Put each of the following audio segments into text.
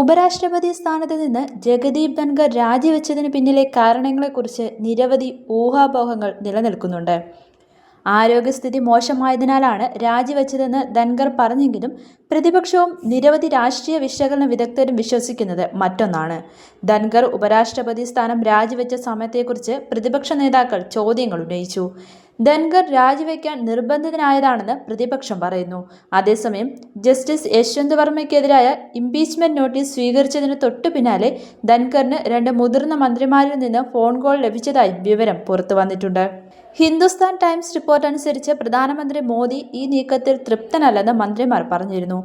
ഉപരാഷ്ട്രപതി സ്ഥാനത്ത് നിന്ന് ജഗദീപ് ധൻഖർ രാജിവെച്ചതിന് പിന്നിലെ കാരണങ്ങളെക്കുറിച്ച് നിരവധി ഊഹാപോഹങ്ങൾ നിലനിൽക്കുന്നുണ്ട്. ആരോഗ്യസ്ഥിതി മോശമായതിനാലാണ് രാജിവെച്ചതെന്ന് ധൻഖർ പറഞ്ഞെങ്കിലും പ്രതിപക്ഷവും നിരവധി രാഷ്ട്രീയ വിശകലന വിദഗ്ധരും വിശ്വസിക്കുന്നത് മറ്റൊന്നാണ്. ധൻഖർ ഉപരാഷ്ട്രപതി സ്ഥാനം രാജിവെച്ച സമയത്തെക്കുറിച്ച് പ്രതിപക്ഷ നേതാക്കൾ ചോദ്യങ്ങൾ ഉന്നയിച്ചു. ധൻഖർ രാജിവെക്കാൻ നിർബന്ധിതനായതാണെന്ന് പ്രതിപക്ഷം പറയുന്നു. അതേസമയം ജസ്റ്റിസ് യശ്വന്ത് വർമ്മയ്ക്കെതിരായ ഇംപീച്ച്മെന്റ് നോട്ടീസ് സ്വീകരിച്ചതിന് തൊട്ടു പിന്നാലെ ധൻഖറിന് രണ്ട് മുതിർന്ന മന്ത്രിമാരിൽ നിന്ന് ഫോൺ കോൾ ലഭിച്ചതായി വിവരം പുറത്തു വന്നിട്ടുണ്ട്. ഹിന്ദുസ്ഥാൻ ടൈംസ് റിപ്പോർട്ട് അനുസരിച്ച് പ്രധാനമന്ത്രി മോദി ഈ നീക്കത്തിൽ തൃപ്തനല്ലെന്ന് മന്ത്രിമാർ പറഞ്ഞിരുന്നു.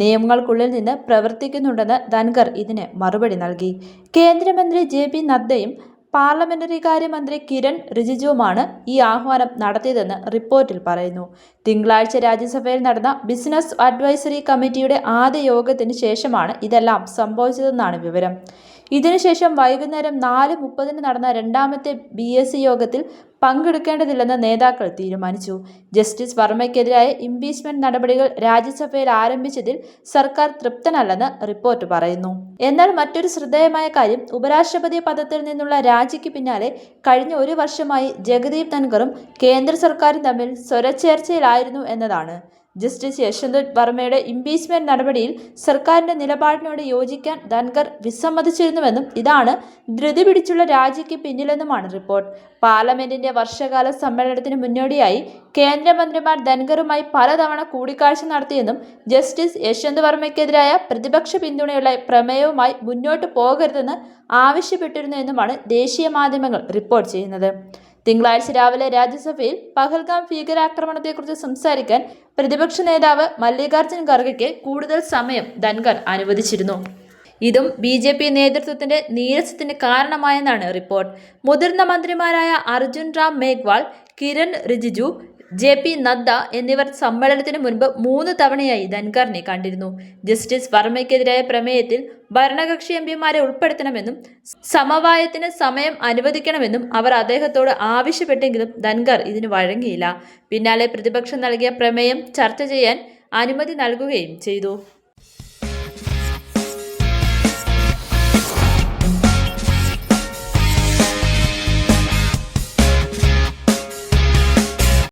നിയമങ്ങൾക്കുള്ളിൽ നിന്ന് പ്രവർത്തിക്കുന്നുണ്ടെന്ന് ധൻഖർ ഇതിന് മറുപടി നൽകി. കേന്ദ്രമന്ത്രി ജെ പി നദ്ദയും പാർലമെന്ററി കാര്യമന്ത്രി കിരൺ റിജിജുവുമാണ് ഈ ആഹ്വാനം നടത്തിയതെന്ന് റിപ്പോർട്ടിൽ പറയുന്നു. തിങ്കളാഴ്ച രാജ്യസഭയിൽ നടന്ന ബിസിനസ് അഡ്വൈസറി കമ്മിറ്റിയുടെ ആദ്യ യോഗത്തിന് ശേഷമാണ് ഇതെല്ലാം സംഭവിച്ചതെന്നാണ് വിവരം. ഇതിനുശേഷം വൈകുന്നേരം നാല് മുപ്പതിന് നടന്ന രണ്ടാമത്തെ ബി എസ് സി യോഗത്തിൽ പങ്കെടുക്കേണ്ടതില്ലെന്ന് നേതാക്കൾ തീരുമാനിച്ചു. ജസ്റ്റിസ് വർമ്മയ്ക്കെതിരായ ഇംപീച്ച്മെന്റ് നടപടികൾ രാജ്യസഭയിൽ ആരംഭിച്ചതിൽ സർക്കാർ തൃപ്തനല്ലെന്ന് റിപ്പോർട്ട് പറയുന്നു. എന്നാൽ മറ്റൊരു ശ്രദ്ധേയമായ കാര്യം ഉപരാഷ്ട്രപതി പദത്തിൽ നിന്നുള്ള രാജിക്ക് പിന്നാലെ കഴിഞ്ഞ ഒരു വർഷമായി ജഗദീപ് ധൻഖറും കേന്ദ്ര സർക്കാരും തമ്മിൽ സ്വരച്ചേർച്ചയിലായിരുന്നു എന്നതാണ്. ജസ്റ്റിസ് യശ്വന്ത് വർമ്മയുടെ ഇംപീച്ച്മെന്റ് നടപടിയിൽ സർക്കാരിന്റെ നിലപാടിനോട് യോജിക്കാൻ ധൻഖർ വിസമ്മതിച്ചിരുന്നുവെന്നും ഇതാണ് ധൃതി പിടിച്ചുള്ള രാജിക്ക് പിന്നിലെന്നുമാണ് റിപ്പോർട്ട് പാർലമെന്റിന്റെ വർഷകാല സമ്മേളനത്തിന് മുന്നോടിയായി കേന്ദ്രമന്ത്രിമാർ ധൻഖറുമായി പലതവണ കൂടിക്കാഴ്ച നടത്തിയെന്നും ജസ്റ്റിസ് യശ്വന്ത് വർമ്മയ്ക്കെതിരായ പ്രതിപക്ഷ പിന്തുണയുള്ള പ്രമേയവുമായി മുന്നോട്ട് പോകരുതെന്ന് ആവശ്യപ്പെട്ടിരുന്നു എന്നുമാണ് ദേശീയ മാധ്യമങ്ങൾ റിപ്പോർട്ട് ചെയ്യുന്നത്. തിങ്കളാഴ്ച രാവിലെ രാജ്യസഭയിൽ പഹൽഗാം ഭീകരാക്രമണത്തെക്കുറിച്ച് സംസാരിക്കാൻ പ്രതിപക്ഷ നേതാവ് മല്ലികാർജുൻ ഖർഗയ്ക്ക് കൂടുതൽ സമയം ധൻഖർ അനുവദിച്ചിരുന്നു. ഇതും ബി ജെ പി നേതൃത്വത്തിന്റെ നീരസത്തിന് കാരണമായെന്നാണ് റിപ്പോർട്ട്. മുതിർന്ന മന്ത്രിമാരായ അർജുൻ റാം മേഘ്വാൾ കിരൺ റിജിജു ജെ പി നദ്ദ എന്നിവർ സമ്മേളനത്തിന് മുൻപ് മൂന്ന് തവണയായി ധൻഖറിനെ കണ്ടിരുന്നു. ജസ്റ്റിസ് വർമ്മയ്ക്കെതിരായ പ്രമേയത്തിൽ ഭരണകക്ഷി എം പിമാരെ ഉൾപ്പെടുത്തണമെന്നും സമവായത്തിന് സമയം അനുവദിക്കണമെന്നും അവർ അദ്ദേഹത്തോട് ആവശ്യപ്പെട്ടെങ്കിലും ധൻഖർ ഇതിന് വഴങ്ങിയില്ല. പിന്നാലെ പ്രതിപക്ഷം നൽകിയ പ്രമേയം ചർച്ച ചെയ്യാൻ അനുമതി നൽകുകയും ചെയ്തു.